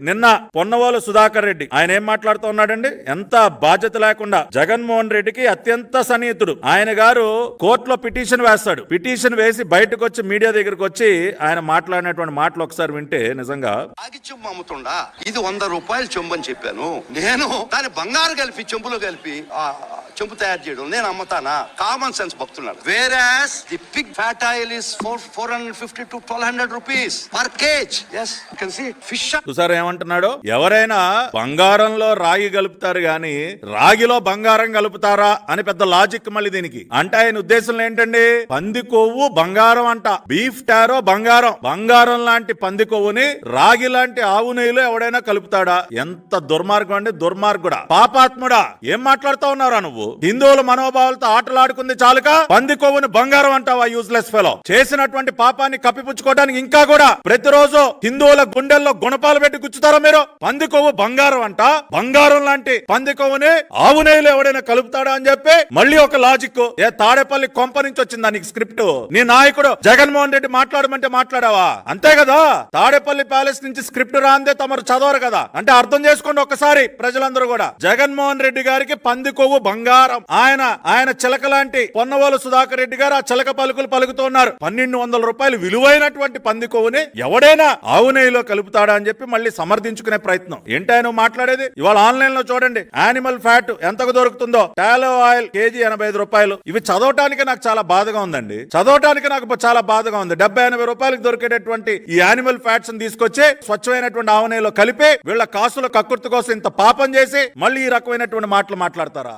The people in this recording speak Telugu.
నిన్న పొన్నవాలు సుధాకర్ రెడ్డి. ఆయన ఏం మాట్లాడుతూ ఉన్నాడండి? ఎంత బాధ్యత లేకుండా జగన్మోహన్ రెడ్డికి అత్యంత సన్నిహితుడు. ఆయన గారు కోర్టులో పిటిషన్ వేస్తాడు. పిటిషన్ వేసి బయటకు వచ్చి మీడియా దగ్గరకు వచ్చి ఆయన మాట్లాడినటువంటి మాటలు ఒకసారి వింటే నిజంగా రాగి చెంబు అమ్ముతుండా? ఇది వంద రూపాయలు చెంబు అని చెప్పాను. నేను దాని బంగారు కలిపి చెంబులో కలిపి చెంపు తయారు చేయడం. నేను అమ్ముతానా? Common sense భక్తున్నాడు as the pig fat oil is four four hundred fifty to twelve hundred rupees per kg as can see fish చూసారు ఏమంటున్నాడు? ఎవరైనా బంగారంలో రాగి కలుపుతారు గాని రాగిలో బంగారం కలుపుతారా అని పెద్ద లాజిక్ మళ్ళీ దీనికి. అంటే ఆయన ఉద్దేశం ఏంటండి? పంది కొవ్వు బంగారం అంట. బీఫ్ టారో బంగారం. బంగారం లాంటి పంది కొవ్వుని రాగి లాంటి ఆవు నెయ్యిలో ఎవడైనా కలుపుతాడా? ఎంత దుర్మార్గం అండి దుర్మార్గుడా. పాపాత్ముడా. ఏం మాట్లాడుతా ఉన్నారా నువ్వు? హిందువుల మనోభావాలతో ఆటలాడుకుంది చాలుక? పంది కొవ్వుని బంగారం అంటావా యూజ్లెస్ ఫెలో చేసినటువంటి పాపాన్ని కప్పిపుచ్చుకోవడానికి ఇంకా కూడా ప్రతిరోజు హిందువుల గుండెల్లో గుణపాలు పెట్టి గుచ్చుతారా మీరు? పంది కొవ్వు బంగారం అంట. బంగారం లాంటి పంది కొవ్వుని ఆవు ఎవడైనా కలుపుతాడా అని చెప్పి మళ్ళీ ఒక లాజిక్ ఏ తాడేపల్లి కొంప నుంచి వచ్చింది దానికి స్క్రిప్ట్ నీ నాయకుడు జగన్మోహన్ రెడ్డి మాట్లాడమంటే మాట్లాడావా? అంతే కదా? తాడేపల్లి ప్యాలెస్ నుంచి స్క్రిప్ట్ రాందే తమరు చదవరు కదా? అంటే అర్థం చేసుకోండి ఒకసారి ప్రజలందరూ కూడా. జగన్మోహన్ రెడ్డి గారికి పంది కొవ్వు బంగారం. ఆయన ఆయన చిలక లాంటి పొన్నవోలు సుధాకర్ రెడ్డి గారు ఆ చిలక పలుకులు పలుకుతున్నారు పన్నెండు వందల రూపాయలు విలువైనటువంటి పంది కొవ్వుని ఎవడైనా ఆవు నెయ్యిలో కలుపుతాడా అని చెప్పి మళ్ళీ సమర్థించుకునే ప్రయత్నం. ఏంటి ఆయన మాట్లాడేది? ఇవాళ ఆన్లైన్లో చూడండి. యానిమల్ ఫ్యాట్ ఎంతకు దొరుకుతుందో. టాలో ఆయిల్ కేజీ ఎనభై ఐదు రూపాయలు. ఇవి చదవటానికి నాకు చాలా బాధగా ఉందండి. చదవటానికి నాకు చాలా బాధగా ఉంది. డెబ్బై ఎనభై రూపాయలకు దొరికేటటువంటి ఈ యానిమల్ ఫ్యాట్స్ తీసుకొచ్చి స్వచ్ఛమైనటువంటి ఆవు నెయ్యిలో కలిపి వీళ్ళ కాసుల కక్కుర్తి కోసం ఇంత పాపం చేసి మళ్ళీ ఈ రకమైనటువంటి మాటలు మాట్లాడతారా?